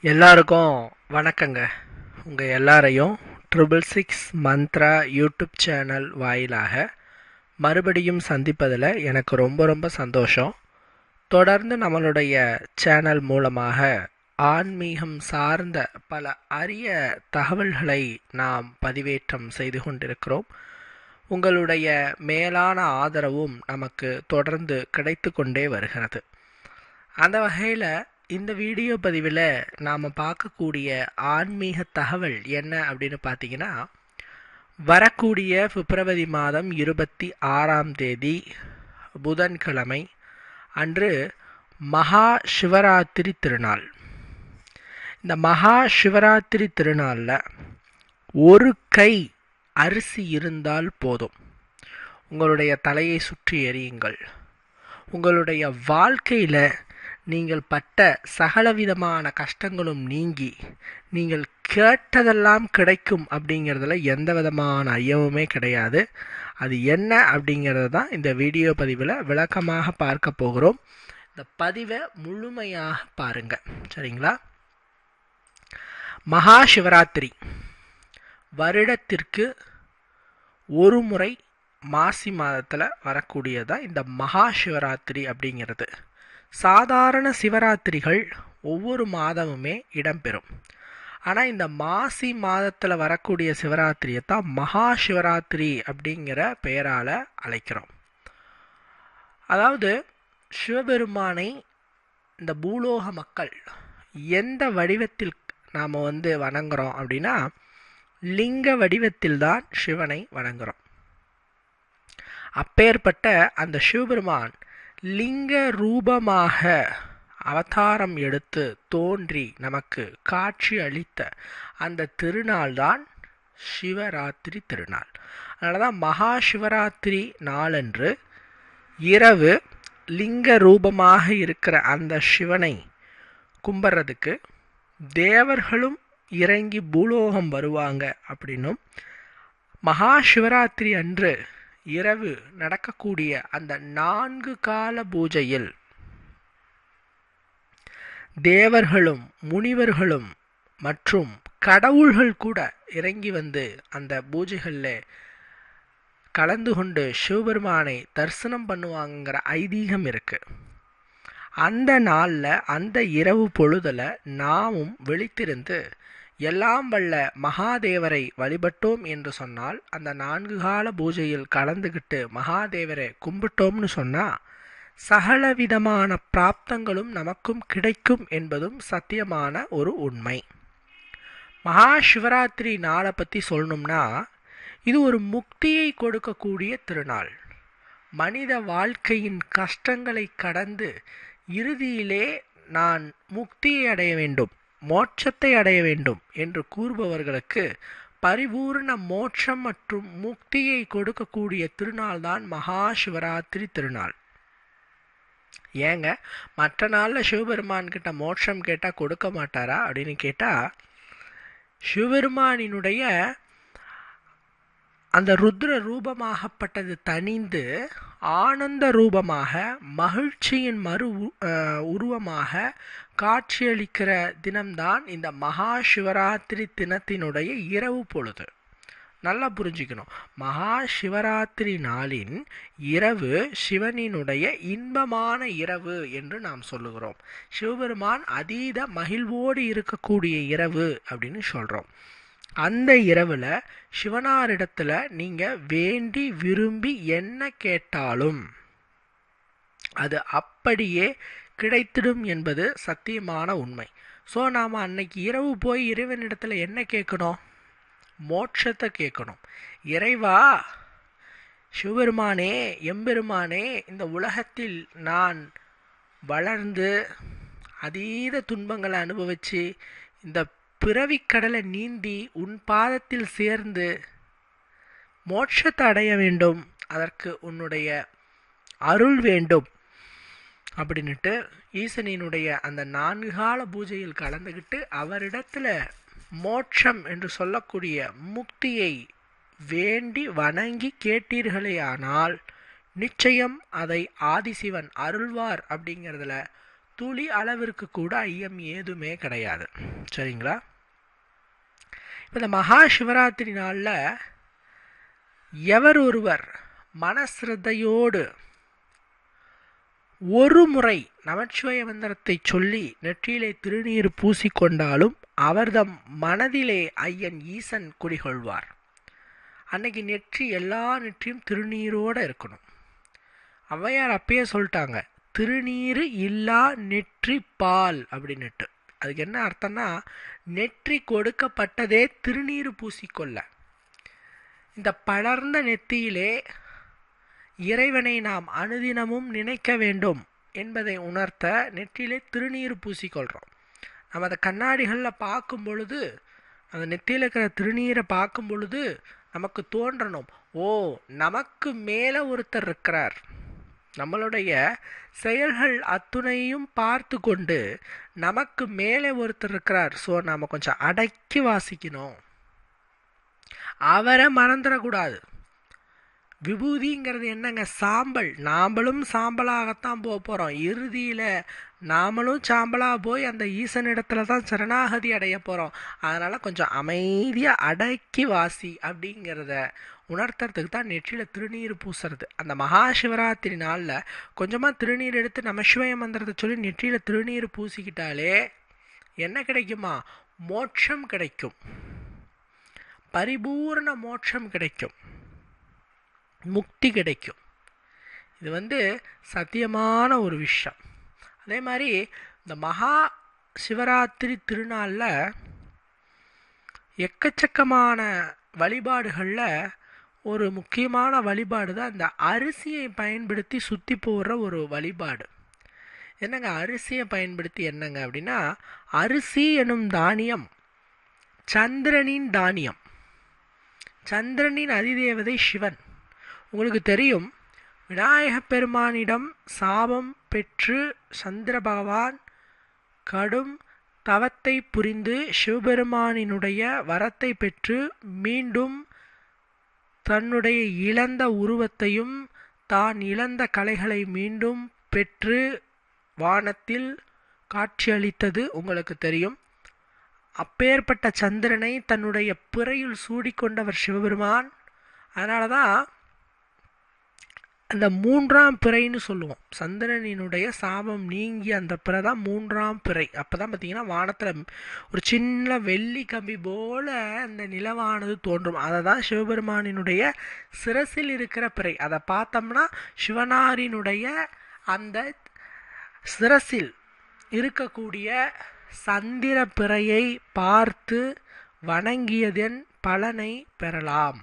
எல்லாருக்கும் வணக்கங்க. உங்கள் எல்லாரையும் triple six Mantra YouTube channel வாயிலாக மறுபடியும் சந்திப்பதில் எனக்கு ரொம்ப ரொம்ப சந்தோஷம். தொடர்ந்து நம்மளுடைய சேனல் மூலமாக ஆன்மீகம் சார்ந்த பல அரிய தகவல்களை நாம் பதிவேற்றம் செய்து கொண்டிருக்கிறோம். உங்களுடைய மேலான ஆதரவும் நமக்கு தொடர்ந்து கிடைத்து கொண்டே வருகிறது. அந்த வகையில் இந்த வீடியோ பதிவில் நாம் பார்க்கக்கூடிய ஆன்மீக தகவல் என்ன அப்படின்னு பார்த்தீங்கன்னா வரக்கூடிய பிப்ரவரி மாதம் இருபத்தி ஆறாம் தேதி புதன்கிழமை அன்று மகா சிவராத்திரி திருநாள். இந்த மகா சிவராத்திரி திருநாளில் ஒரு கை அரிசி இருந்தால் போதும். உங்களுடைய தலையை சுற்றி எறியுங்கள். உங்களுடைய வாழ்க்கையில் நீங்கள் பட்ட சகலவிதமான கஷ்டங்களும் நீங்கி நீங்கள் கேட்டதெல்லாம் கிடைக்கும் அப்படிங்கிறதுல எந்த விதமான ஐயமுமே கிடையாது. அது என்ன அப்படிங்கிறது தான் இந்த வீடியோ பதிவில் விளக்கமாக பார்க்க போகிறோம். இந்த பதிவை முழுமையாக பாருங்கள் சரிங்களா? மகா சிவராத்திரி. வருடத்திற்கு ஒரு முறை மாசி மாதத்தில் வரக்கூடியதான் இந்த மகா சிவராத்திரி அப்படிங்கிறது. சாதாரண சிவராத்திரிகள் ஒவ்வொரு மாதமுமே இடம்பெறும். ஆனால் இந்த மாசி மாதத்தில் வரக்கூடிய சிவராத்திரியை தான் மகா சிவராத்திரி அப்படிங்கிற பெயரால் அழைக்கிறோம். அதாவது சிவபெருமானை இந்த பூலோக மக்கள் எந்த வடிவத்தில் நாம் வந்து வணங்குறோம் அப்படின்னா லிங்க வடிவத்தில் தான் சிவனை வணங்குறோம். அப்பேற்பட்ட அந்த சிவபெருமான் லிங்க ரூபமாக அவதாரம் எடுத்து தோன்றி நமக்கு காட்சி அளித்த அந்த திருநாள் தான் சிவராத்திரி திருநாள். அதனால தான் மகா சிவராத்திரி நாளன்று இரவு லிங்க ரூபமாக இருக்கிற அந்த சிவனை கும்பிட்றதுக்கு தேவர்களும் இறங்கி பூலோகம் வருவாங்க அப்படின்னும் மகா சிவராத்திரி அன்று இரவு நடக்கக்கூடிய அந்த நான்கு கால பூஜையில் தேவர்களும் முனிவர்களும் மற்றும் கடவுள்கள் கூட இறங்கி வந்து அந்த பூஜைகளில் கலந்து கொண்டு சிவபெருமானை தரிசனம் பண்ணுவாங்கிற ஐதீகம் இருக்கு. அந்த நாளில் அந்த இரவு பொழுதில் நாமும் விழித்திருந்து எல்லாம் வல்ல மகாதேவரை வழிபட்டோம் என்று சொன்னால் அந்த நான்கு கால பூஜையில் கலந்துக்கிட்டு மகாதேவரை கும்பிட்டோம்னு சொன்னால் சகலவிதமான பிராப்தங்களும் நமக்கும் கிடைக்கும் என்பதும் சத்தியமான ஒரு உண்மை. மகா சிவராத்திரி நாளை பற்றி சொல்லணும்னா இது ஒரு முக்தியை கொடுக்கக்கூடிய திருநாள். மனித வாழ்க்கையின் கஷ்டங்களை கடந்து இறுதியிலே நான் முக்தியை அடைய வேண்டும். மோட்சத்தை அடைய வேண்டும் என்று கூறுபவர்களுக்கு பரிபூர்ண மோட்சம் மற்றும் முக்தியை கொடுக்கக்கூடிய திருநாள் தான் மகா சிவராத்திரி திருநாள். ஏங்க மற்ற நாளில் சிவபெருமான் கிட்ட மோட்சம் கேட்டால் கொடுக்க மாட்டாரா அப்படின்னு கேட்டால் சிவபெருமானினுடைய அந்த ருத்ர ரூபமாகப்பட்டது தனிந்து ஆனந்த ரூபமாக மகிழ்ச்சியின் மறு உருவமாக காட்சியளிக்கிற தினம்தான் இந்த மகா சிவராத்திரி தினத்தினுடைய இரவு பொழுது. நல்லா புரிஞ்சுக்கணும். மகா சிவராத்திரி நாளின் இரவு சிவனினுடைய இன்பமான இரவு என்று நாம் சொல்லுகிறோம். சிவபெருமான் அதீத மகிழ்வோடு இருக்கக்கூடிய இரவு அப்படின்னு சொல்கிறோம் அந்த இரவில் சிவனாரிடத்தில் நீங்கள் வேண்டி விரும்பி என்ன கேட்டாலும் அது அப்படியே கிடைத்திடும் என்பது சத்தியமான உண்மை. ஸோ நாம் அன்னைக்கு இரவு போய் இறைவனிடத்தில் என்ன கேட்கணும்? மோட்சத்தை கேட்கணும். இறைவா சிவபெருமானே எம்பெருமானே இந்த உலகத்தில் நான் வளர்ந்து அதீத துன்பங்களை அனுபவித்து இந்த பிறவிக்கடலை நீந்தி உன் பாதத்தில் சேர்ந்து மோட்சத்தை அடைய வேண்டும். அதற்கு உன்னுடைய அருள் வேண்டும். அப்படின்னுட்டு ஈசனினுடைய அந்த நான்கு கால பூஜையில் கலந்துக்கிட்டு அவரிடத்துல மோட்சம் என்று சொல்லக்கூடிய முக்தியை வேண்டி வணங்கி கேட்டீர்களேயானால் நிச்சயம் அதை ஆதிசிவன் அருள்வார் அப்படிங்கிறதுல துளி அளவிற்கு கூட ஐயம் ஏதுமே கிடையாது. சரிங்களா? இந்த மகா சிவராத்திரி நாளில் எவர் ஒருவர் மனசிரதையோடு ஒரு முறை நமச்சிவய மந்திரத்தை சொல்லி நெற்றியிலே திருநீர் பூசிக்கொண்டாலும் அவர்தம் மனதிலே ஐயன் ஈசன் குடிகொள்வார். அன்னைக்கு நெற்றி எல்லா நெற்றியும் திருநீரோடு இருக்கணும். ஔவையார் அப்பயே சொல்லிட்டாங்க திருநீர் இல்லா நெற்றி பால் அப்படின்னுட்டு. அதுக்கு என்ன அர்த்தம்னா நெற்றி கொடுக்கப்பட்டதே திருநீர் பூசிக்கொள்ள. இந்த படர்ந்த நெத்தியிலே இறைவனை நாம் அனுதினமும் நினைக்க வேண்டும் என்பதை உணர்த்த நெற்றியிலே திருநீர் பூசிக்கொள்கிறோம் நம்ம அந்த கண்ணாடிகளில் பார்க்கும் பொழுது அந்த நெத்தியில் இருக்கிற திருநீரை பார்க்கும் பொழுது நமக்கு தோன்றணும். ஓ நமக்கு மேலே ஒருத்தர் இருக்கிறார். நம்மளுடைய செயல்கள் அத்துணையும் பார்த்து கொண்டு நமக்கு மேலே ஒருத்தர் இருக்கிறார். ஸோ நாம் கொஞ்சம் அடக்கி வாசிக்கணும். அவரை மறந்துடக்கூடாது. விபூதிங்கிறது என்னங்க? சாம்பல். நாம்பளும் சாம்பலாகத்தான் போக போகிறோம் இறுதியில் நாமளும் சாம்பலாக போய் அந்த ஈசனிடத்துல தான் சரணாகதி அடைய போகிறோம் அதனால் கொஞ்சம் அமைதியாக அடக்கி வாசி அப்படிங்கிறத உணர்த்துறதுக்கு தான் நெற்றியில் திருநீர் பூசுறது. அந்த மகா சிவராத்திரி நாளில் கொஞ்சமாக திருநீர் எடுத்து நம்ம சிவய மந்திரத்தை சொல்லி நெற்றியில் திருநீர் பூசிக்கிட்டாலே என்ன கிடைக்குமா? மோட்சம் கிடைக்கும். பரிபூர்ண மோட்சம் கிடைக்கும். முக்தி கிடைக்கும். இது வந்து சத்தியமான ஒரு விஷயம். அதே மாதிரி இந்த மகா சிவராத்திரி திருநாளில் எக்கச்சக்கமான வழிபாடுகளில் ஒரு முக்கியமான வழிபாடு தான் இந்த அரிசியை பயன்படுத்தி சுற்றி போடுற ஒரு வழிபாடு. என்னங்க அரிசியை பயன்படுத்தி என்னங்க அப்படின்னா அரிசி எனும் தானியம் சந்திரனின் தானியம். சந்திரனின் அதிதேவதை சிவன். உங்களுக்கு தெரியும் விநாயகப் பெருமானிடம் சாபம் பெற்று சந்திர பகவான் கடும் தவத்தை புரிந்து சிவபெருமானினுடைய வரத்தை பெற்று மீண்டும் தன்னுடைய இழந்த உருவத்தையும் தான் இழந்த கலைகளை மீண்டும் பெற்று வானத்தில் காட்சியளித்தது உங்களுக்கு தெரியும். அப்பேற்பட்ட சந்திரனை தன்னுடைய பிறையில் சூடிக்கொண்டவர் சிவபெருமான். அதனால தான் அந்த மூன்றாம் பிறைன்னு சொல்லுவோம். சந்திரனினுடைய சாபம் நீங்கி அந்த பிறை தான் மூன்றாம் பிறை. அப்போ தான் பார்த்தீங்கன்னா வானத்தில் ஒரு சின்ன வெள்ளி கம்பி போல் அந்த நிலவானது தோன்றும். அதை தான் சிவபெருமானினுடைய சிரசில் இருக்கிற பிறை. அதை பார்த்தோம்னா சிவனாரினுடைய அந்த சிரசில் இருக்கக்கூடிய சந்திர பிறையை பார்த்து வணங்கியதன் பலனை பெறலாம்.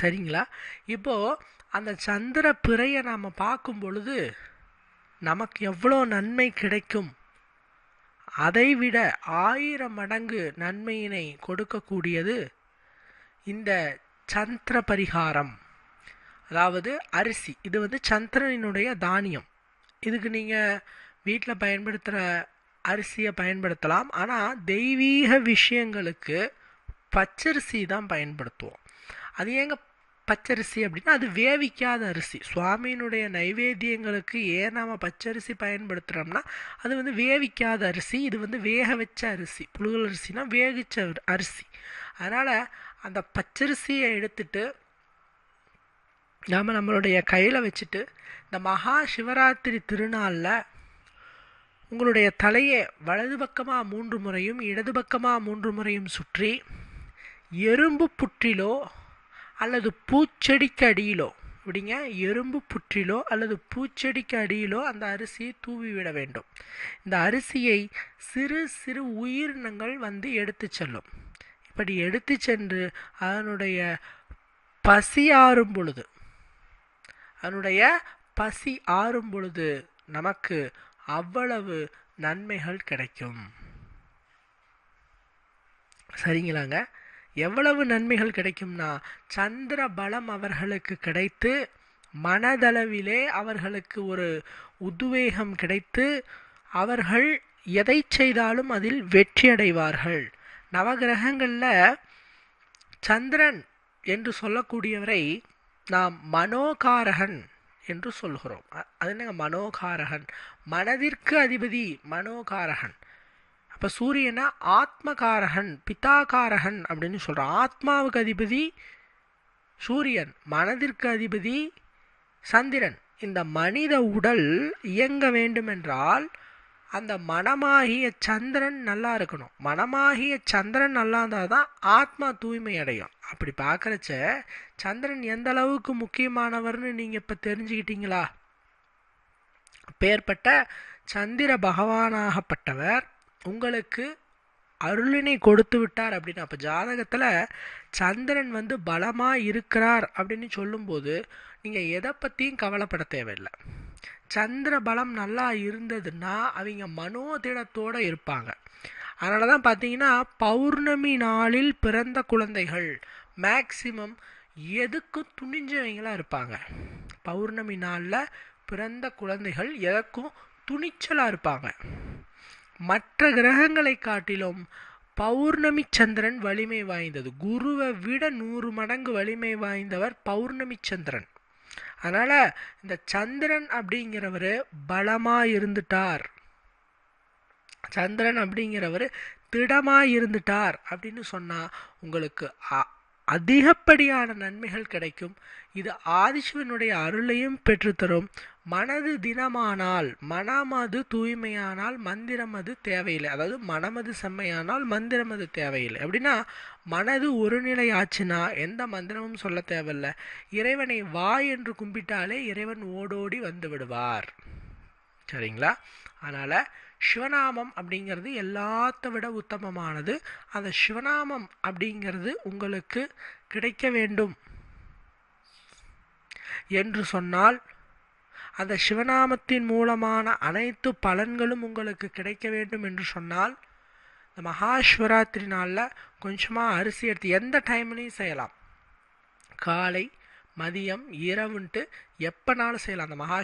சரிங்களா? இப்போது அந்த சந்திர பிறையை நாம் பார்க்கும் பொழுது நமக்கு எவ்வளோ நன்மை கிடைக்கும்? அதைவிட ஆயிரம் மடங்கு நன்மையினை கொடுக்கக்கூடியது இந்த சந்திர பரிகாரம். அதாவது அரிசி. இது வந்து சந்திரனினுடைய தானியம். இதுக்கு நீங்கள் வீட்டில் பயன்படுத்துகிற அரிசியை பயன்படுத்தலாம். ஆனால் தெய்வீக விஷயங்களுக்கு பச்சரிசி தான் பயன்படுத்துவோம். அது ஏங்க பச்சரிசி அப்படின்னா அது வேவிக்காத அரிசி. சுவாமியினுடைய நைவேத்தியங்களுக்கு ஏன் நாம் பச்சரிசி பயன்படுத்துகிறோம்னா அது வந்து வேவிக்காத அரிசி இது வந்து வேக வச்ச அரிசி. புழுகல் அரிசினா வேகிச்ச அரிசி. அதனால் அந்த பச்சரிசியை எடுத்துட்டு நாம் நம்மளுடைய கையில் வச்சுட்டு இந்த மகா சிவராத்திரி திருநாளில் உங்களுடைய தலையை வலது பக்கமாக மூன்று முறையும் இடது பக்கமாக மூன்று முறையும் சுற்றி எறும்பு புற்றிலோ அல்லது பூச்செடிக்கு அடியிலோ இப்படிங்க எறும்பு புற்றிலோ அல்லது பூச்செடிக்கு அடியிலோ அந்த அரிசியை தூவி விட வேண்டும். இந்த அரிசியை சிறு சிறு உயிரினங்கள் வந்து எடுத்து செல்லும். இப்படி எடுத்து சென்று அதனுடைய பசி ஆறும் பொழுது அதனுடைய பசி ஆறும் பொழுது நமக்கு அவ்வளவு நன்மைகள் கிடைக்கும். சரிங்களாங்க? எவ்வளவு நன்மைகள் கிடைக்கும்னா சந்திர பலம் அவர்களுக்கு கிடைத்து மனதளவிலே அவர்களுக்கு ஒரு உத்வேகம் கிடைத்து அவர்கள் எதை செய்தாலும் அதில் வெற்றி அடைவார்கள். நவகிரகங்களில் சந்திரன் என்று சொல்லக்கூடியவரை நாம் மனோகாரகன் என்று சொல்கிறோம். அது என்னங்க மனோகாரகன்? மனதிற்கு அதிபதி மனோகாரகன். அப்போ சூரியனை ஆத்மகாரகன் பிதாகாரகன் அப்படின்னு சொல்கிறான் ஆத்மாவுக்கு அதிபதி சூரியன் மனதிற்கு அதிபதி சந்திரன். இந்த மனித உடல் இயங்க வேண்டுமென்றால் அந்த மனமாகிய சந்திரன் நல்லா இருக்கணும். மனமாகிய சந்திரன் நல்லா இருந்தால் தான் ஆத்மா தூய்மை அடையும். அப்படி பார்க்குறச்ச சந்திரன் எந்த அளவுக்கு முக்கியமானவர்னு நீங்கள் இப்போ தெரிஞ்சுக்கிட்டீங்களா? பேர்பட்ட சந்திர பகவானாகப்பட்டவர் உங்களுக்கு அருளினை கொடுத்து விட்டார் அப்படின்னு அப்போ ஜாதகத்தில் சந்திரன் வந்து பலமாக இருக்கிறார் அப்படின்னு சொல்லும்போது நீங்கள் எதை பற்றியும் கவலைப்பட தேவையில்லை. சந்திர பலம் நல்லா இருந்ததுன்னா அவங்க மனோதிடத்தோடு இருப்பாங்க. அதனால தான் பார்த்தீங்கன்னா பௌர்ணமி நாளில் பிறந்த குழந்தைகள் மேக்சிமம் எதுக்கும் துணிஞ்சவங்களாக இருப்பாங்க. பௌர்ணமி நாளில் பிறந்த குழந்தைகள் எதற்கும் துணிச்சலாக இருப்பாங்க. மற்ற கிரகங்களை காட்டிலும் பௌர்ணமி சந்திரன் வலிமை வாய்ந்தது. குருவை விட நூறு மடங்கு வலிமை வாய்ந்தவர் பௌர்ணமி சந்திரன். அதனால் இந்த சந்திரன் அப்படிங்கிறவர் பலமாக இருந்துட்டார். சந்திரன் அப்படிங்கிறவர் திடமாக இருந்துட்டார் அப்படின்னு சொன்னால் உங்களுக்கு அ- அதிகப்படியான நன்மைகள் கிடைக்கும். இது ஆதிசிவனுடைய அருளையும் பெற்றுத்தரும். மனது தினமானால் மனமது தூய்மையானால் மந்திரம் அது தேவையில்லை. அதாவது மனமது செம்மையானால் மந்திரம் அது தேவையில்லை. அப்படின்னா மனது ஒரு நிலை ஆச்சுன்னா எந்த மந்திரமும் சொல்ல தேவையில்லை. இறைவனை வா என்று கும்பிட்டாலே இறைவன் ஓடோடி வந்து விடுவார். சரிங்களா? அதனால் சிவநாமம் அப்படிங்கிறது எல்லாத்த விட உத்தமமானது. அந்த சிவநாமம் அப்படிங்கிறது உங்களுக்கு கிடைக்க வேண்டும் என்று சொன்னால் அந்த சிவநாமத்தின் மூலமான அனைத்து பலன்களும் உங்களுக்கு கிடைக்க வேண்டும் என்று சொன்னால் இந்த மகா சிவராத்திரி நாளில் கொஞ்சமாக அரிசி எடுத்து எந்த டைம்லையும் செய்யலாம். காலை மதியம் இரவுன்ட்டு எப்போனாலும் செய்யலாம். அந்த மகா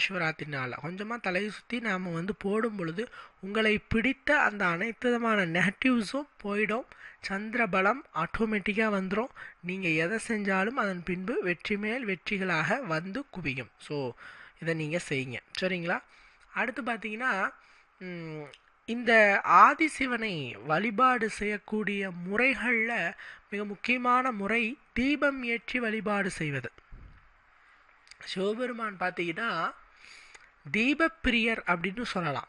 நாளில் கொஞ்சமாக தலையை சுற்றி நாம் வந்து போடும் பொழுது உங்களை பிடித்த அந்த அனைத்து விதமான நெகட்டிவ்ஸும் போயிடும். சந்திர பலம் ஆட்டோமேட்டிக்காக வந்துடும் நீங்கள் எதை செஞ்சாலும் அதன் பின்பு வெற்றி மேல் வெற்றிகளாக வந்து குவியும். ஸோ இதை நீங்கள் செய்யுங்க. சரிங்களா? அடுத்து பார்த்தீங்கன்னா இந்த ஆதிசிவனை வழிபாடு செய்யக்கூடிய முறைகளில் மிக முக்கியமான முறை தீபம் ஏற்றி வழிபாடு செய்வது. சிவபெருமான் பார்த்தீங்கன்னா தீபப்பிரியர் அப்படின்னு சொல்லலாம்.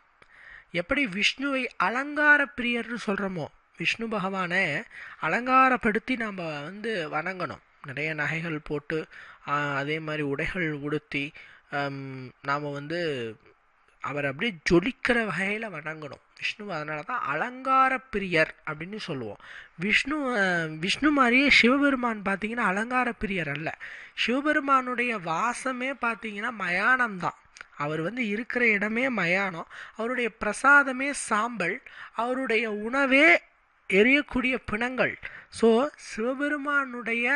எப்படி விஷ்ணுவை அலங்கார பிரியர்னு சொல்கிறோமோ விஷ்ணு பகவானை அலங்காரப்படுத்தி நாம் வந்து வணங்கணும். நிறைய நகைகள் போட்டு அதே மாதிரி உடைகள் உடுத்தி நாம் வந்து அவர் அப்படியே ஜொலிக்கிற வகையில் வணங்கணும். விஷ்ணு அதனால தான் அலங்கார பிரியர் அப்படின்னு சொல்லுவோம். விஷ்ணு விஷ்ணு மாதிரியே சிவபெருமான் பார்த்தீங்கன்னா அலங்கார பிரியர் அல்ல. சிவபெருமானுடைய வாசமே பார்த்தீங்கன்னா மயானம் தான். அவர் வந்து இருக்கிற இடமே மயானம். அவருடைய பிரசாதமே சாம்பல். அவருடைய உணவே எரியக்கூடிய பிணங்கள். ஸோ சிவபெருமானுடைய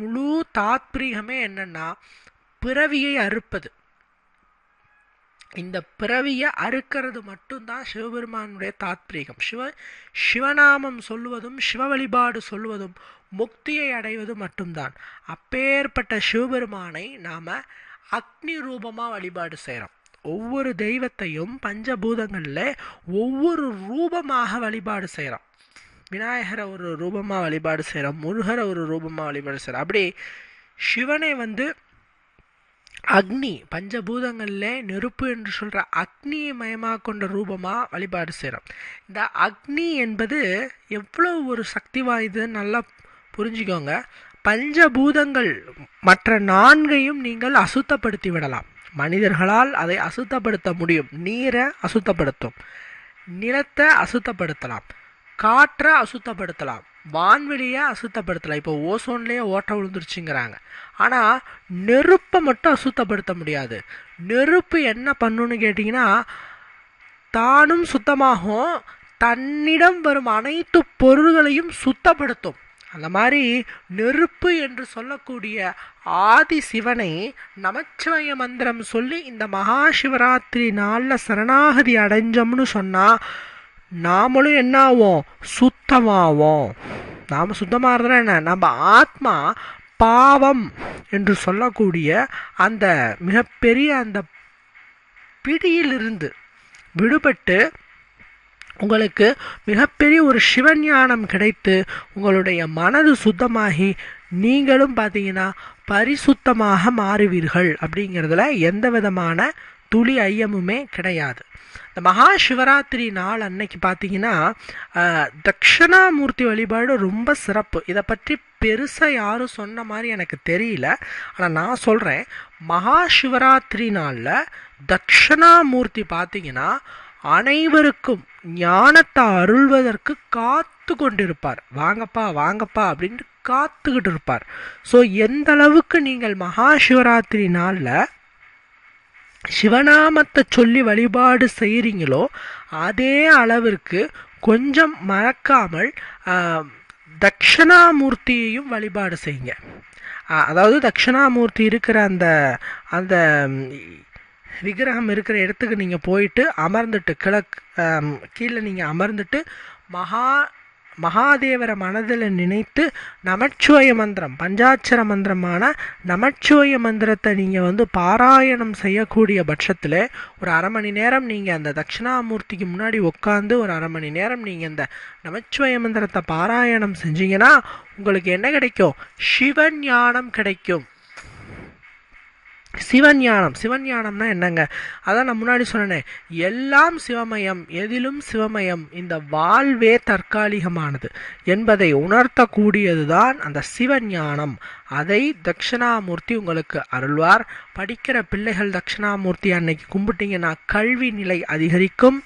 முழு தாத்பீகமே என்னென்னா பிறவியை அறுப்பது. இந்த பிறவியை அறுக்கிறது மட்டும்தான் சிவபெருமானுடைய தாத்பீகம் சிவ சிவநாமம் சொல்லுவதும் சிவ வழிபாடு சொல்லுவதும் முக்தியை அடைவது மட்டும்தான். அப்பேற்பட்ட சிவபெருமானை நாம் அக்னி ரூபமாக வழிபாடு செய்கிறோம் ஒவ்வொரு தெய்வத்தையும் பஞ்சபூதங்களில் ஒவ்வொரு ரூபமாக வழிபாடு செய்கிறோம் விநாயகரை ஒரு ரூபமாக வழிபாடு செய்கிறோம் முருகரை ஒரு ரூபமாக வழிபாடு செய்கிறோம் அப்படி சிவனை வந்து அக்னி பஞ்சபூதங்களில் நெருப்பு என்று சொல்கிற அக்னியை மயமாக கொண்ட ரூபமாக வழிபாடு செய்கிறோம் இந்த அக்னி என்பது எவ்வளோ ஒரு சக்தி வாய்ந்ததுன்னு நல்லா புரிஞ்சுக்கோங்க. பஞ்சபூதங்கள் மற்ற நான்கையும் நீங்கள் அசுத்தப்படுத்தி விடலாம். மனிதர்களால் அதை அசுத்தப்படுத்த முடியும். நீரை அசுத்தப்படுத்தும். நிலத்தை அசுத்தப்படுத்தலாம். காற்றை அசுத்தப்படுத்தலாம். வான்வெளியை அசுத்தப்படுத்தலாம் இப்போ ஓசோன்லேயே ஓட்டை விழுந்துருச்சுங்கிறாங்க. ஆனால் நெருப்பை மட்டும் அசுத்தப்படுத்த முடியாது. நெருப்பு என்ன பண்ணுன்னு கேட்டிங்கன்னா தானும் சுத்தமாகும் தன்னிடம் வரும் அனைத்து பொருள்களையும் சுத்தப்படுத்தும். அந்த மாதிரி நெருப்பு என்று சொல்லக்கூடிய ஆதி சிவனை நமச்சிவய மந்திரம் சொல்லி இந்த மகா சிவராத்திரி நாளில் சரணாகதி அடைஞ்சோம்னு சொன்னால் நாமளும் என்ன ஆவோம் சுத்தமாவோம். நாம் சுத்தமாக இருந்தால் என்ன? நம்ம ஆத்மா பாவம் என்று சொல்லக்கூடிய அந்த மிகப்பெரிய அந்த பிடியிலிருந்து விடுபட்டு உங்களுக்கு மிகப்பெரிய ஒரு சிவஞானம் கிடைத்து உங்களுடைய மனது சுத்தமாகி நீங்களும் பார்த்தீங்கன்னா பரிசுத்தமாக மாறுவீர்கள் அப்படிங்கிறதுல எந்த விதமான துளி ஐயமுமே கிடையாது. இந்த மகா சிவராத்திரி நாள் அன்னைக்கு பார்த்தீங்கன்னா தட்சிணாமூர்த்தி வழிபாடு ரொம்ப சிறப்பு. இதை பற்றி பெருசாக யாரும் சொன்ன மாதிரி எனக்கு தெரியல. ஆனால் நான் சொல்கிறேன் மகா சிவராத்திரி நாளில் தட்சிணாமூர்த்தி பார்த்தீங்கன்னா அனைவருக்கும் ஞானத்தை அருள்வதற்கு காத்து கொண்டிருப்பார். வாங்கப்பா வாங்கப்பா அப்படின்ட்டு காத்துக்கிட்டு இருப்பார். ஸோ எந்த அளவுக்கு நீங்கள் மகா சிவராத்திரி நாளில் சிவநாமத்தை சொல்லி வழிபாடு செய்கிறீங்களோ அதே அளவிற்கு கொஞ்சம் மறக்காமல் தட்சிணாமூர்த்தியையும் வழிபாடு செய்யுங்க. அதாவது தட்சிணாமூர்த்தி இருக்கிற அந்த அந்த விக்கிரகம் இருக்கிற இடத்துக்கு நீங்கள் போயிட்டு அமர்ந்துட்டு கிழக்கு கீழே நீங்கள் அமர்ந்துட்டு மகா மகாதேவரை மனதில் நினைத்து நமச்சிவாய மந்திரம் பஞ்சாட்சர மந்திரமான நமச்சிவாய மந்திரத்தை நீங்கள் வந்து பாராயணம் செய்யக்கூடிய பட்சத்தில் ஒரு அரை மணி நேரம் நீங்கள் அந்த தட்சிணாமூர்த்திக்கு முன்னாடி உட்காந்து ஒரு அரை மணி நேரம் நீங்கள் இந்த நமச்சிவாய மந்திரத்தை பாராயணம் செஞ்சீங்கன்னா உங்களுக்கு என்ன கிடைக்கும்? சிவஞானம் கிடைக்கும். சிவஞானம். சிவஞானம்னா என்னங்க? அதான் நான் முன்னாடி சொன்னேன். எல்லாம் சிவமயம் எதிலும் சிவமயம் இந்த வாழ்வே தற்காலிகமானது என்பதை உணர்த்தக்கூடியதுதான் அந்த சிவஞானம். அதை தட்சிணாமூர்த்தி உங்களுக்கு அருள்வார். படிக்கிற பிள்ளைகள் தட்சிணாமூர்த்தி அன்னைக்கு கும்பிட்டீங்கன்னா கல்வி நிலை அதிகரிக்கும்.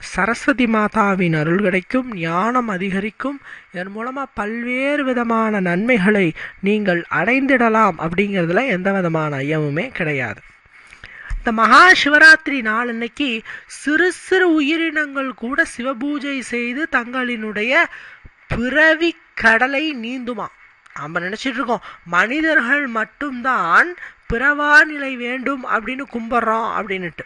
சரஸ்வதி மாதாவின் அருள் கிடைக்கும் ஞானம் அதிகரிக்கும். இதன் மூலமாக பல்வேறு விதமான நன்மைகளை நீங்கள் அடைந்திடலாம் அப்படிங்கிறதுல எந்த விதமான ஐயமுமே கிடையாது. இந்த மகா சிவராத்திரி நாள் அன்னைக்கு சிறு சிறு உயிரினங்கள் கூட சிவபூஜை செய்து தங்களினுடைய பிறவி கடலை நீந்துமா? நம்ம நினச்சிட்டு இருக்கோம் மனிதர்கள் மட்டும்தான் பிறவா நிலை வேண்டும் அப்படின்னு கும்பிட்றோம் அப்படின்னுட்டு.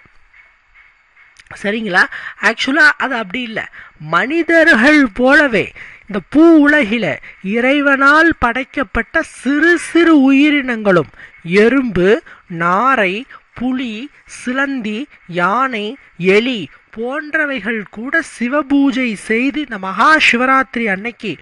சரிங்களா? ஆக்சுவலாக அது அப்படி இல்லை. மனிதர்கள் போலவே இந்த பூ உலகில் இறைவனால் படைக்கப்பட்ட சிறு சிறு உயிரினங்களும் எறும்பு நாரை புலி சிலந்தி யானை எலி போன்றவைகள் கூட சிவபூஜை செய்து இந்த மகா சிவராத்திரி அன்னைக்கு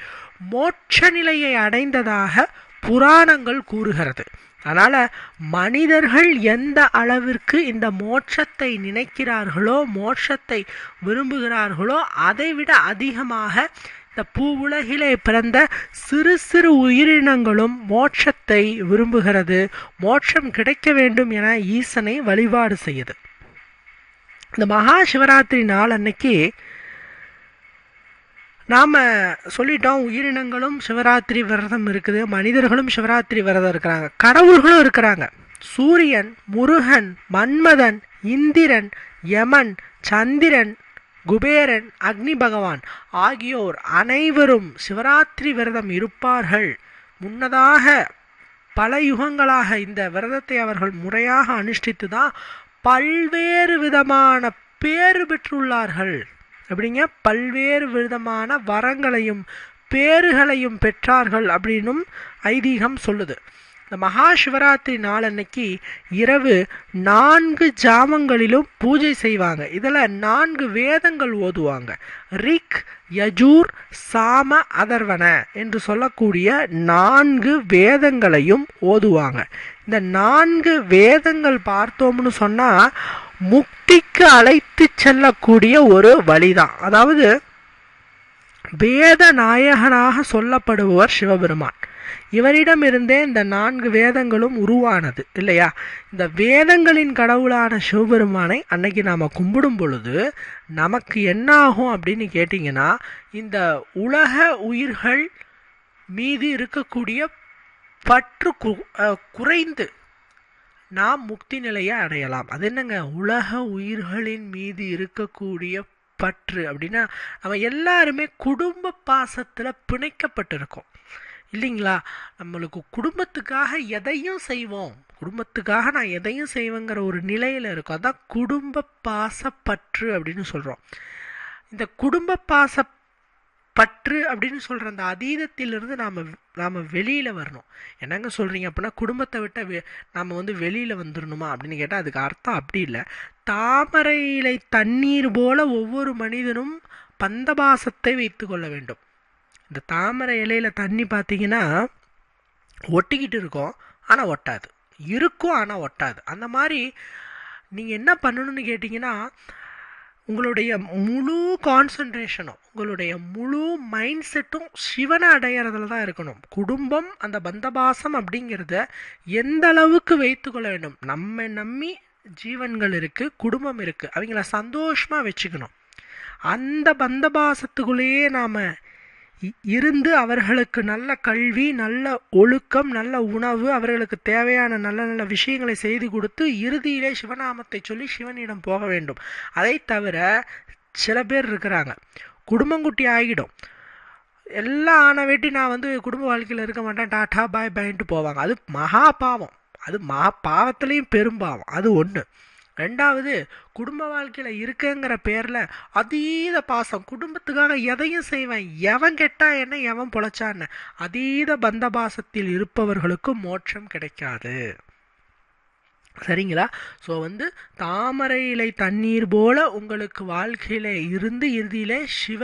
மோட்ச நிலையை அடைந்ததாக புராணங்கள் கூறுகிறது. அதனால் மனிதர்கள் எந்த அளவிற்கு இந்த மோட்சத்தை நினைக்கிறார்களோ மோட்சத்தை விரும்புகிறார்களோ அதைவிட அதிகமாக இந்த பூ உலகிலே பிறந்த சிறு சிறு உயிரினங்களும் மோட்சத்தை விரும்புகிறது. மோட்சம் கிடைக்க வேண்டும் என ஈசனை வழிபாடு செய்யுது இந்த மகா சிவராத்திரி நாள் அன்னைக்கு நாம் சொல்லிட்டோம் உயிரினங்களும் சிவராத்திரி விரதம் இருக்குது மனிதர்களும் சிவராத்திரி விரதம் இருக்கிறாங்க கடவுள்களும் இருக்கிறாங்க. சூரியன் முருகன் மன்மதன் இந்திரன் யமன் சந்திரன் குபேரன் அக்னி பகவான் ஆகியோர் அனைவரும் சிவராத்திரி விரதம் இருப்பார்கள். முன்னதாக பல யுகங்களாக இந்த விரதத்தை அவர்கள் முறையாக அனுஷ்டித்து தான் பல்வேறு விதமான பேறு பெற்றுள்ளார்கள். அப்படிங்க பல்வேறு விதமான வரங்களையும் பேறுகளையும் பெற்றார்கள் அப்படின்னும் ஐதீகம் சொல்லுது. இந்த மகா சிவராத்திரி நாளன்னைக்கு இரவு நான்கு ஜாமங்களிலும் பூஜை செய்வாங்க. இதில் நான்கு வேதங்கள் ஓதுவாங்க. ரிக் யஜூர் சாம அதர்வன என்று சொல்லக்கூடிய நான்கு வேதங்களையும் ஓதுவாங்க. இந்த நான்கு வேதங்கள் பார்த்தோம்னு சொன்னால் முக்திக்கு அழைத்து செல்லக்கூடிய ஒரு வழிதான். அதாவது வேத நாயகனாக சொல்லப்படுபவர் சிவபெருமான். இவரிடமிருந்தே இந்த நான்கு வேதங்களும் உருவானது இல்லையா? இந்த வேதங்களின் கடவுளான சிவபெருமானை அன்னைக்கு நாம் கும்பிடும் பொழுது நமக்கு என்ன ஆகும் அப்படின்னு கேட்டிங்கன்னா இந்த உலக உயிர்கள் மீது இருக்கக்கூடிய பற்று கு அஹ் குறைந்து நாம் முக்தி நிலையை அடையலாம். அது என்னங்க? உலக உயிர்களின் மீது இருக்கக்கூடிய பற்று அப்படின்னா நம்ம எல்லாருமே குடும்ப பாசத்தில் பிணைக்கப்பட்டிருக்கோம். இல்லைங்களா? நம்மளுக்கு குடும்பத்துக்காக எதையும் செய்வோம். குடும்பத்துக்காக நான் எதையும் செய்வேங்கிற ஒரு நிலையில் இருக்கும். அதான் குடும்ப பாசப்பற்று அப்படின்னு சொல்கிறோம் இந்த குடும்ப பாச பற்று அப்படின்னு சொல்கிற அந்த அதீதத்திலிருந்து நாம் நாம் வெளியில் வரணும். என்னங்க சொல்கிறீங்க அப்படின்னா குடும்பத்தை விட்ட வெ நாம் வந்து வெளியில் வந்துடணுமா அப்படின்னு கேட்டால் அதுக்கு அர்த்தம் அப்படி இல்லை. தாமரை இலை தண்ணீர் போல ஒவ்வொரு மனிதனும் பந்தபாசத்தை வைத்து கொள்ள வேண்டும். இந்த தாமரை இலையில தண்ணி பார்த்தீங்கன்னா ஒட்டிக்கிட்டு இருக்கும் ஆனால் ஒட்டாது. இருக்கும் ஆனால் ஒட்டாது. அந்த மாதிரி நீங்கள் என்ன பண்ணணும்னு கேட்டிங்கன்னா உங்களுடைய முழு கான்சன்ட்ரேஷனும் உங்களுடைய முழு மைண்ட் செட்டும் சிவனை அடையிறதுல தான் இருக்கணும். குடும்பம் அந்த பந்தபாசம் அப்படிங்கிறத எந்த அளவுக்கு வைத்துக்கொள்ள வேண்டும்? நம்ம நம்பி ஜீவன்கள் இருக்குது குடும்பம் இருக்குது அவங்கள சந்தோஷமாக வச்சுக்கணும். அந்த பந்தபாசத்துக்குள்ளேயே நாம் இருந்து அவர்களுக்கு நல்ல கல்வி நல்ல ஒழுக்கம் நல்ல உணவு அவர்களுக்கு தேவையான நல்ல நல்ல விஷயங்களை செய்து கொடுத்து இறுதியிலே சிவநாமத்தை சொல்லி சிவனிடம் போக வேண்டும். அதை தவிர சில பேர் இருக்கிறாங்க. குடும்பங்குட்டி ஆகிடும். எல்லாம் ஆன வேட்டி நான் வந்து குடும்ப வாழ்க்கையில் இருக்க மாட்டேன். டாட்டா பாய் பாயின்ட்டு போவாங்க. அது மகா பாவம். அது மகா பாவத்துலேயும் பெரும்பாவம் அது ஒன்று ரெண்டாவது குடும்ப வாழ்க்கையில் இருக்கேங்கிற பேரில் அதீத பாசம். குடும்பத்துக்காக எதையும் செய்வேன். எவன் கெட்டா என்ன எவன் பொழைச்சான்னு. அதீத பந்த பாசத்தில் இருப்பவர்களுக்கு மோட்சம் கிடைக்காது. சரிங்களா? ஸோ வந்து தாமரை இலை தண்ணீர் போல உங்களுக்கு வாழ்க்கையில் இருந்து இறுதியிலே சிவ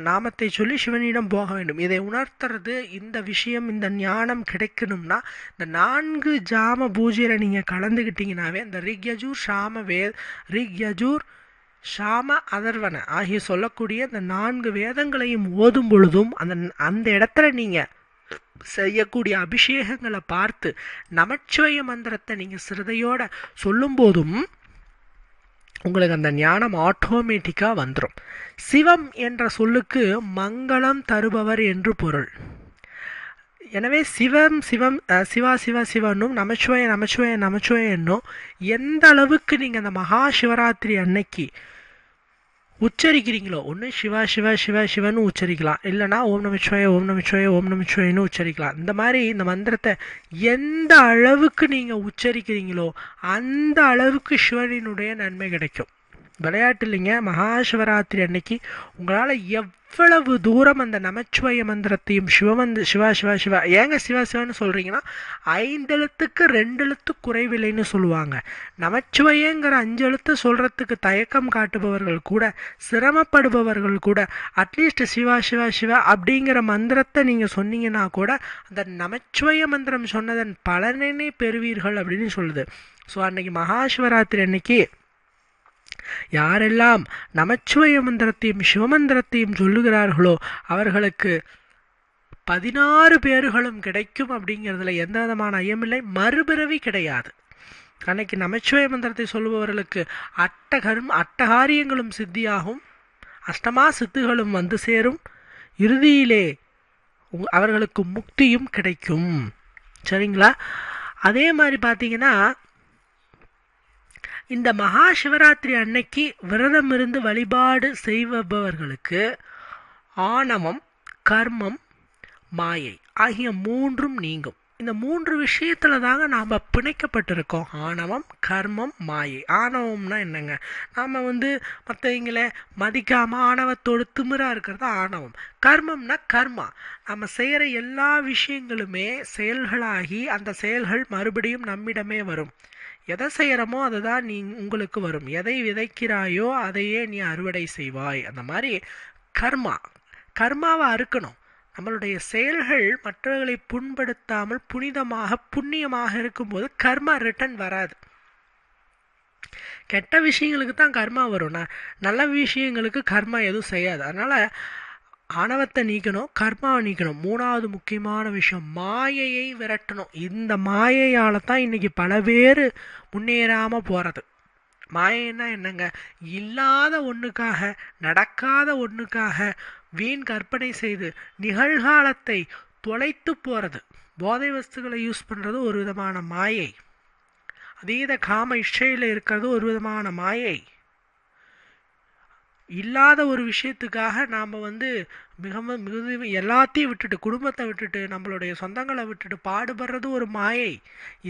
நாமத்தை சொல்லி சிவனிடம் போக வேண்டும். இதை உணர்த்துறது இந்த விஷயம் இந்த ஞானம் கிடைக்கணும்னா இந்த நான்கு ஜாம பூஜையில் நீங்கள் கலந்துக்கிட்டீங்கனாவே இந்த ரிக்யஜூர் ஷாம வே ரிக்யஜூர் ஷாம அதர்வன ஆகிய சொல்லக்கூடிய இந்த நான்கு வேதங்களையும் ஓதும் பொழுதும் அந்த அந்த இடத்துல நீங்கள் செய்யக்கூடிய அபிஷேகங்களை பார்த்து நமச்சிவய மந்திரத்தை நீங்கள் சிரதையோட சொல்லும்போதும் உங்களுக்கு அந்த ஞானம் ஆட்டோமேட்டிக்காக வந்துடும் சிவம் என்ற சொல்லுக்கு மங்களம் தருபவர் என்று பொருள். எனவே சிவம் சிவம் சிவா சிவா சிவனும் நமச்சிவய நமச்சிவய நமச்சிவய என்னும் எந்த அளவுக்கு நீங்கள் அந்த மகா சிவராத்திரி அன்னைக்கு உச்சரிக்கிறீங்களோ? ஒன்று சிவா சிவா சிவா சிவன்னு உச்சரிக்கலாம். இல்லைனா ஓம் நமச்சிவாய ஓம் நமச்சிவாய ஓம் நமச்சிவாயன்னு உச்சரிக்கலாம். இந்த மாதிரி இந்த மந்திரத்தை எந்த அளவுக்கு நீங்கள் உச்சரிக்கிறீங்களோ அந்த அளவுக்கு சிவனினுடைய நன்மை கிடைக்கும். விளையாட்டு இல்லைங்க மகாசிவராத்திரி அன்னைக்கு உங்களால் எவ்வளவு தூரம் அந்த நமச்சிவாய மந்திரத்தையும் சிவமந்த சிவா சிவா சிவா ஏங்க சிவா சிவான்னு சொல்கிறீங்கன்னா ஐந்தெழுத்துக்கு ரெண்டு எழுத்து குறைவில்லைன்னு சொல்லுவாங்க. நமச்சிவாயங்கிற அஞ்சு எழுத்து சொல்கிறதுக்கு தயக்கம் காட்டுபவர்கள் கூட சிரமப்படுபவர்கள் கூட அட்லீஸ்ட் சிவா சிவா சிவா அப்படிங்கிற மந்திரத்தை நீங்கள் சொன்னீங்கன்னா கூட அந்த நமச்சிவாய மந்திரம் சொன்னதன் பலனே பெறுவீர்கள் அப்படின்னு சொல்லுது. ஸோ அன்னைக்கு மகாசிவராத்திரி அன்னைக்கு யாரெல்லாம் நமச்சிவய மந்திரத்தையும் சிவமந்திரத்தையும் சொல்லுகிறார்களோ அவர்களுக்கு பதினாறு பேர்களும் கிடைக்கும் அப்படிங்கிறதுல எந்த விதமான ஐயமில்லை. மறுபிறவி கிடையாது. அன்னைக்கு நமச்சிவய மந்திரத்தை சொல்லுபவர்களுக்கு அட்டகரும் அட்டகாரியங்களும் சித்தியாகும். அஷ்டமா சித்துகளும் வந்து சேரும். இறுதியிலே அவர்களுக்கு முக்தியும் கிடைக்கும். சரிங்களா? அதே மாதிரி பார்த்தீங்கன்னா இந்த மகா சிவராத்திரி அன்னைக்கு விரதம் இருந்து வழிபாடு செய்பவர்களுக்கு ஆணவம் கர்மம் மாயை ஆகிய மூன்றும் நீங்கும். இந்த மூன்று விஷயத்துல தாங்க நாம் பிணைக்கப்பட்டிருக்கோம். ஆணவம் கர்மம் மாயை. ஆணவம்னா என்னங்க? நாம் வந்து மற்றவங்கள மதிக்காமல் ஆணவத்தோடு திமிராக இருக்கிறது ஆணவம். கர்மம்னா கர்மா. நம்ம செய்கிற எல்லா விஷயங்களுமே செயல்களாகி அந்த செயல்கள் மறுபடியும் நம்மிடமே வரும். எதை செய்கிறமோ அதுதான் நீ உங்களுக்கு வரும். எதை விதைக்கிறாயோ அதையே நீ அறுவடை செய்வாய். அந்த மாதிரி கர்மா. கர்மாவை அறுக்கணும். நம்மளுடைய செயல்கள் மற்றவர்களை புண்படுத்தாமல் புனிதமாக புண்ணியமாக இருக்கும்போது கர்மா ரிட்டன் வராது. கெட்ட விஷயங்களுக்கு தான் கர்மா வரும். நல்ல விஷயங்களுக்கு கர்மா எதுவும் செய்யாது. அதனால் ஆணவத்தை நீக்கணும் கர்மாவை நீக்கணும். மூணாவது முக்கியமான விஷயம் மாயையை விரட்டணும். இந்த மாயையால் தான் இன்றைக்கி பல பேர் முன்னேறாமல் போகிறது மாயைன்னா என்னங்க? இல்லாத ஒன்றுக்காக நடக்காத ஒன்றுக்காக வீண் கற்பனை செய்து நிகழ்காலத்தை தொலைத்து போகிறது போதை வஸ்துகளை யூஸ் பண்ணுறது ஒரு விதமான மாயை. அதீத காம இச்சையில் இருக்கிறது ஒரு விதமான மாயை. இல்லாத ஒரு விஷயத்துக்காக நாம் வந்து மிக மிகுதி எல்லாத்தையும் விட்டுட்டு குடும்பத்தை விட்டுட்டு நம்மளுடைய சொந்தங்களை விட்டுட்டு பாடுபடுறது ஒரு மாயை.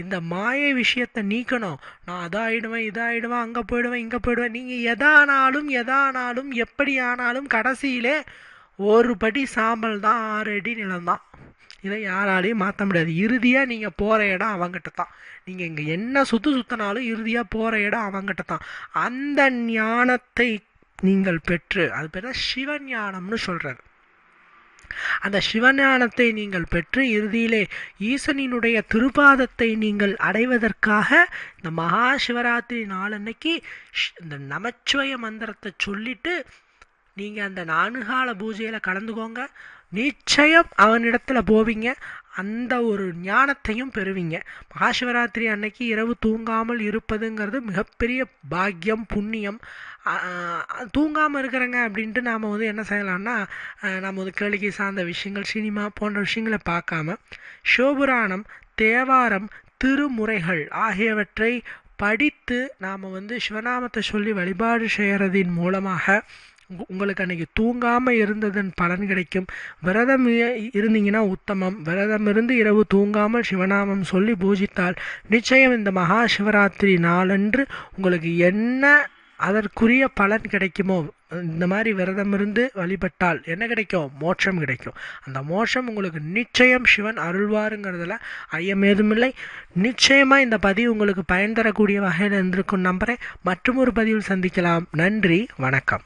இந்த மாயை விஷயத்தை நீக்கணும். நான் அதாயிடுவேன் இதாயிடுவேன் அங்கே போயிடுவேன் இங்கே போயிடுவேன். நீங்கள் எதானாலும் எதானாலும் எப்படி ஆனாலும் கடைசியிலே ஒரு படி சாம்பல் தான் ஆறு அடி நிலம்தான் இதை யாராலையும் மாற்ற முடியாது. இறுதியாக நீங்கள் போகிற இடம் அவங்ககிட்ட தான். நீங்கள் இங்கே என்ன சுற்று சுற்றினாலும் இறுதியாக போகிற இடம் அவங்ககிட்ட தான். அந்த ஞானத்தை நீங்கள் பெற்று அது பேர் தான் சிவஞானம்னு சொல்கிறார் அந்த சிவஞானத்தை நீங்கள் பெற்று இறுதியிலே ஈசனினுடைய திருப்பாதத்தை நீங்கள் அடைவதற்காக இந்த மகா சிவராத்திரி நாளன்னைக்கு இந்த நமச்சிவய மந்திரத்தை சொல்லிட்டு நீங்கள் அந்த நான்கால பூஜையில் கலந்துக்கோங்க. நிச்சயம் அவனிடத்தில் போவீங்க. அந்த ஒரு ஞானத்தையும் பெறுவீங்க. மகாசிவராத்திரி அன்னைக்கு இரவு தூங்காமல் இருப்பதுங்கிறது மிகப்பெரிய பாக்கியம் புண்ணியம். தூங்காமல் இருக்கிறங்க அப்படின்ட்டு நாம் வந்து என்ன செய்யலாம்னா நம்ம வந்து கேளிக்கை சார்ந்த விஷயங்கள் சினிமா போன்ற விஷயங்களை பார்க்காம சிவபுராணம் தேவாரம் திருமுறைகள் ஆகியவற்றை படித்து நாம் வந்து சிவநாமத்தை சொல்லி வழிபாடு செய்கிறதின் மூலமாக உங்களுக்கு அன்றைக்கி தூங்காமல் இருந்ததன் பலன் கிடைக்கும். விரதம் இருந்தீங்கன்னா உத்தமம். விரதம் இருந்து இரவு தூங்காமல் சிவநாமம் சொல்லி பூஜித்தால் நிச்சயம் இந்த மகா சிவராத்திரி நாளன்று உங்களுக்கு என்ன அதற்குரிய பலன் கிடைக்குமோ இந்த மாதிரி விரதம் இருந்து வழிபட்டால் என்ன கிடைக்கும்? மோட்சம் கிடைக்கும். அந்த மோட்சம் உங்களுக்கு நிச்சயம் சிவன் அருள்வாருங்கிறதுல ஐயம் ஏதுமில்லை. நிச்சயமாக இந்த பதிவு உங்களுக்கு பயன் தரக்கூடிய வகையில் இருந்திருக்கும் நம்புகிறேன் மற்றும் ஒரு பதிவில் சந்திக்கலாம். நன்றி. வணக்கம்.